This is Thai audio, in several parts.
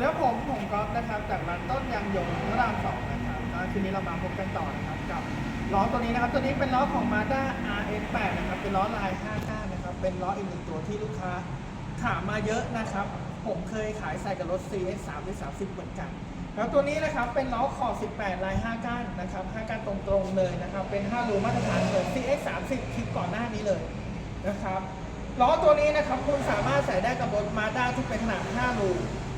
แล้วผมผมก๊อฟนะครับจากร้านต้นยางยนต์พระรามสองนะครับก็คืนนี้เรามาพบกันต่อนะครับกับล้อตัวนี้นะครับตัวนี้เป็นล้อของ Mazda RS8 นะครับเป็นล้อลาย59นะครับเป็นล้ออีกหนึ่งตัวที่ลูกค้าถามมาเยอะนะครับ ผมเคยขายใส่กับรถ CS3 หรือ30 เหมือนกัน แล้วตัวนี้นะครับเป็นล้อขอบ18 ลาย 5 ก้านนะครับ 5 ก้านตรงๆเลยนะครับ เป็น 5 รูมาตรฐานเหมือน CS30 คลิปก่อนหน้านี้เลยนะครับล้อตัวนี้นะครับคุณสามารถใส่ได้กับรถ Mazda ที่เป็นขนาด 5 รู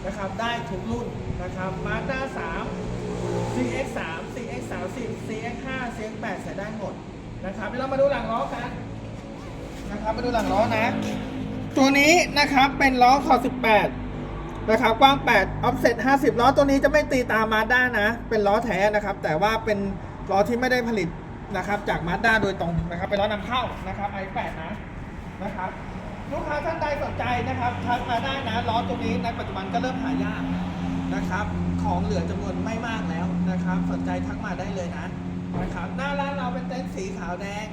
นะครับได้ทุกรุ่นนะครับ Mazda 3 CX3 CX30 CX5 CX8 ใส่ได้หมดนะครับเดี๋ยวเรามาดูหลังล้อกันนะครับมาดูหลังล้อนะ ตัวนี้นะครับเป็นล้อขอ18 นะครับกว้าง 8 offset 50 ล้อตัวนี้จะไม่ตีตามมาด้านะ เป็นล้อแท้นะครับ แต่ว่าเป็นล้อที่ไม่ได้ผลิตนะครับจากมาด้าโดยตรงนะครับเป็นล้อนำเข้านะครับ i8 นะนะครับ ลูกค้าท่านใดสนใจนะครับทักมาได้นะล้อตัวนี้ในปัจจุบันก็เริ่มหายากนะครับ ของเหลือจำนวนไม่มากแล้วนะครับ สนใจทักมาได้เลยนะนะครับ หน้าร้านเราเป็นเต็นท์สีขาวแดง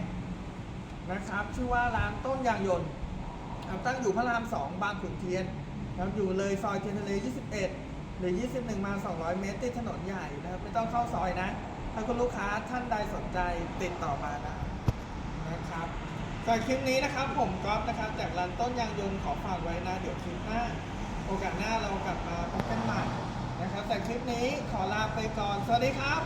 นะครับ ชื่อว่าร้านต้นยางยนต์ครับตั้งอยู่พระราม2บางขุนเทียนครับอยู่เลยซอยเทียนทะเล 21 หรือ 21 มา 200 เมตรติดถนนใหญ่นะครับไม่ต้องเข้าซอยนะ ถ้าคุณลูกค้าท่านใดสนใจติดต่อมาได้นะครับ จากคลิปนี้นะครับผมก๊อฟนะครับจากร้านต้นยางยนต์ขอฝากไว้นะ เดี๋ยวคลิปหน้า โอกาสหน้าเรากลับมาพบกันใหม่นะครับแต่คลิปนี้ขอลาไปก่อน สวัสดีครับ